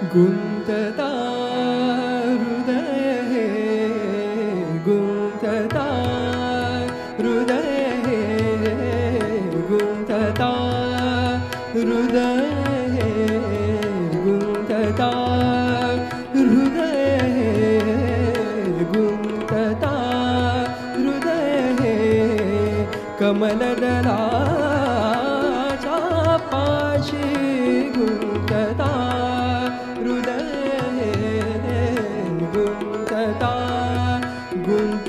गुन्तता हृदये गुन्तता हृदये गुन्तता हृदये गुन्तता हृदये गुन्तता हृदये कमलदला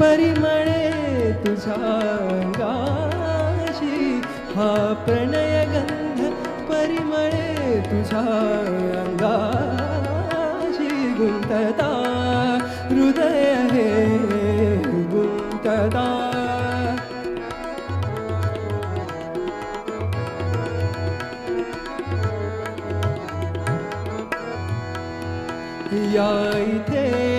परिमणे तुझाङ्गाशी हा प्रणय प्रणयगन्ध परिमणे तुझाङ्गाशी गुन्तता हृदय हे गुन्तता या इथे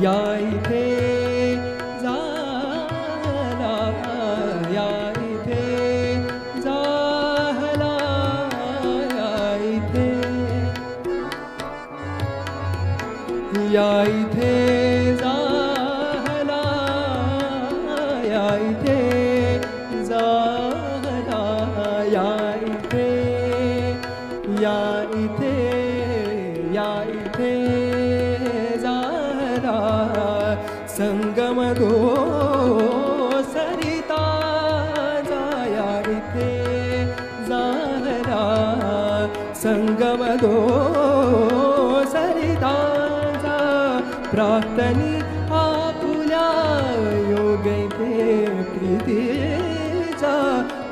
dài संगम गो सरिता या इथे जाहला संगम गो सरिताचा प्रार्थनी आपुल्या योगैते प्रीतीचा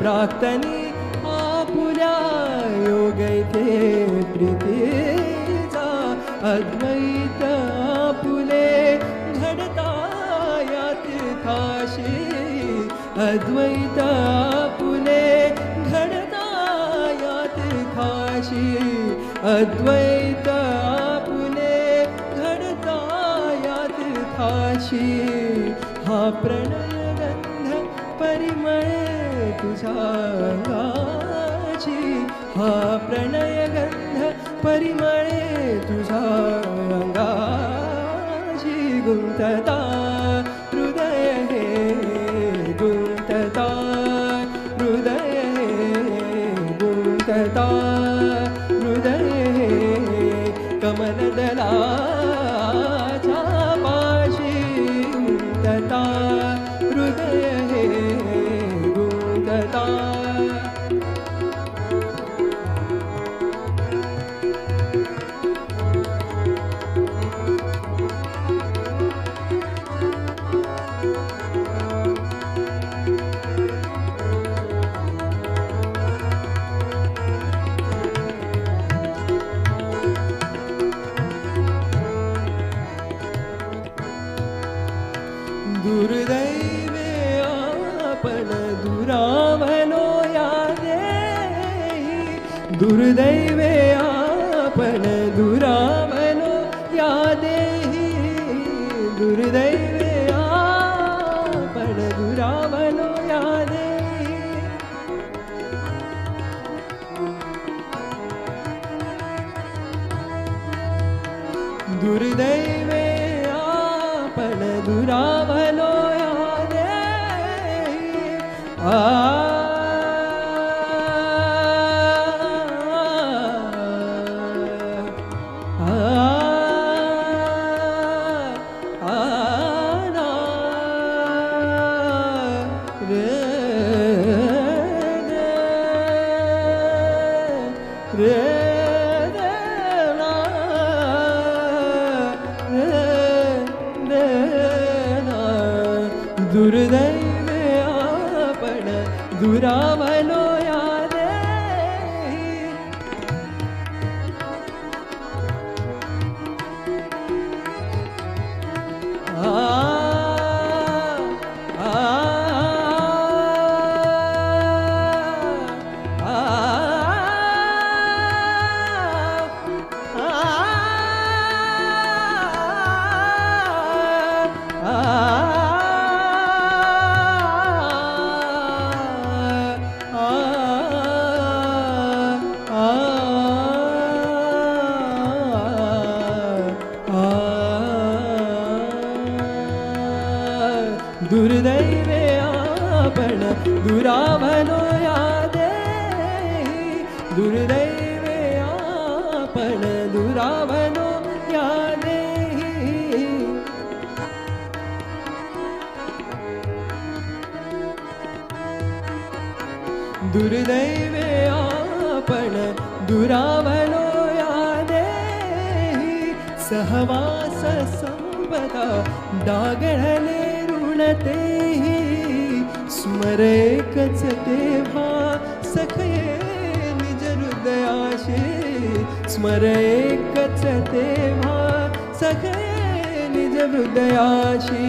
प्रार्थनी आपुल्या योगैते प्रीतीचा अद्वैत अद्वैत आपुले घडता या तीर्थाशी अद्वैत आपुले घडता या तीर्थाशी हा प्रणयगंध परिमळे अंगाची हा प्रणयगंध परिमळे तुझा अंगाची गुंतता माता दुर्दैवे आपन दुरामनो यादेहि दुर्दैवे आपन दुरामनो यादेहि दुर्दैवे आपन दुरामनो यादेहि आ दुर्दैवे आपण दुरावलो दुर्दैवे आपण दुरावलो यादे। दुर्दैवे आपण दुरावलो यादे। दुर्दैवे आपण दुरावलो यादे। सहवास संपदा प्रणतेहि स्मरे सखे निज सखये निजहृदयाशे स्मरे वा सखे निज हृदयाशे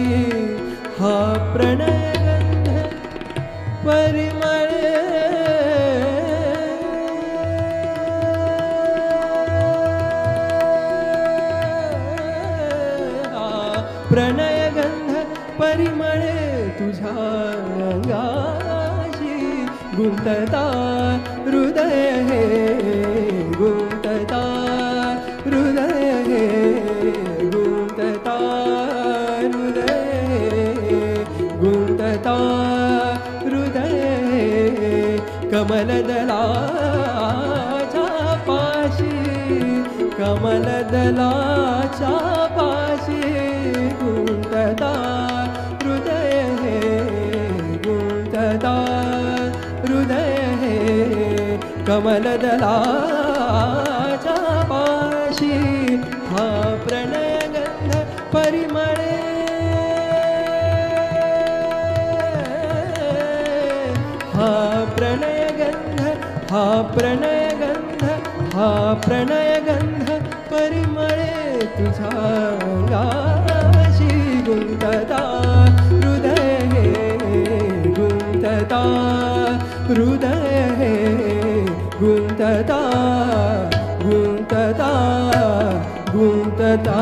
हा प्रणयगन्ध परिमळ परिमळे तुझ्या अंगाशी गुंतता हृदय हे गुंतता हृदय हे गुंतता हृदय हे गुंतता हृदय हे कमलदलाच्या पाशी कमलदलाच्या हृदय पाशी हा प्रणयगंध परिमळे। हा प्रणयगंध हा प्रणयगंध हा तुझ्या अंगाशी गुंतता हृदय हे गुंतता गुंतता गुंतता